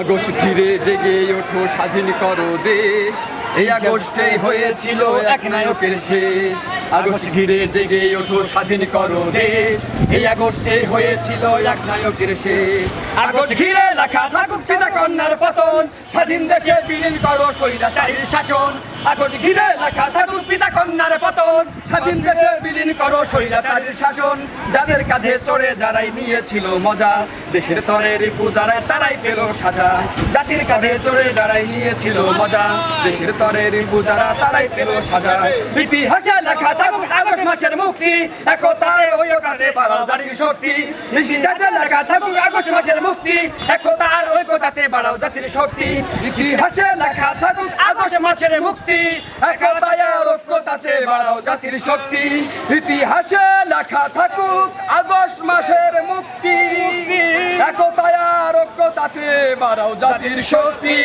August ঘিরে জেগে ওঠো স্বাধীন করো দেশ। এই আগস্টে হয়েছিল এক নায়কের শেষ। আগস্ট ঘিরে জেগে ওঠো স্বাধীন করো দেশ। এই আগস্টে হয়েছিল এক নায়কের শেষ। আগস্ট ঘিরে লেখা থাকুক সীতা কন্যার পতন। স্বাধীন দেশে বিলীন করো স্বৈরাচারীর শাসন। আগস্ট ঘিরে লেখা থাকুক পিতা কন্যার পতন। স্বাধীন দেশে বিলীন করো স্বৈরাচারীর শাসন। যাদের কাঁধে চড়ে যারাই নিয়েছিল মজা, দেশের তরে রিপু যারা তারাই পেল সাজা। জাতির কাঁধে চড়ে যারাই নিয়েছিল মজা, দেশের তরে রিপু যারা তারাই পেল সাজা। ইতিহাসে লেখা থাকুক আগস্ট মাসের মুক্তি, একতায় ওই কাঁধে বাড়াও জাতির শক্তি। ইতিহাসে লেখা থাকুক আগস্ট মাসের মুক্তি, একতার ঐক্যতাতে বাড়াও জাতির শক্তি। ইতিহাসে লেখা থাকুক আগস্ট মাসের মুক্তি, একতায় ঐক্যতাতে বাড়াও জাতির শক্তি। ইতিহাসে লেখা থাকুক আগস্ট মাসের মুক্তি, একতায় ঐক্যতাতে বাড়াও জাতির শক্তি।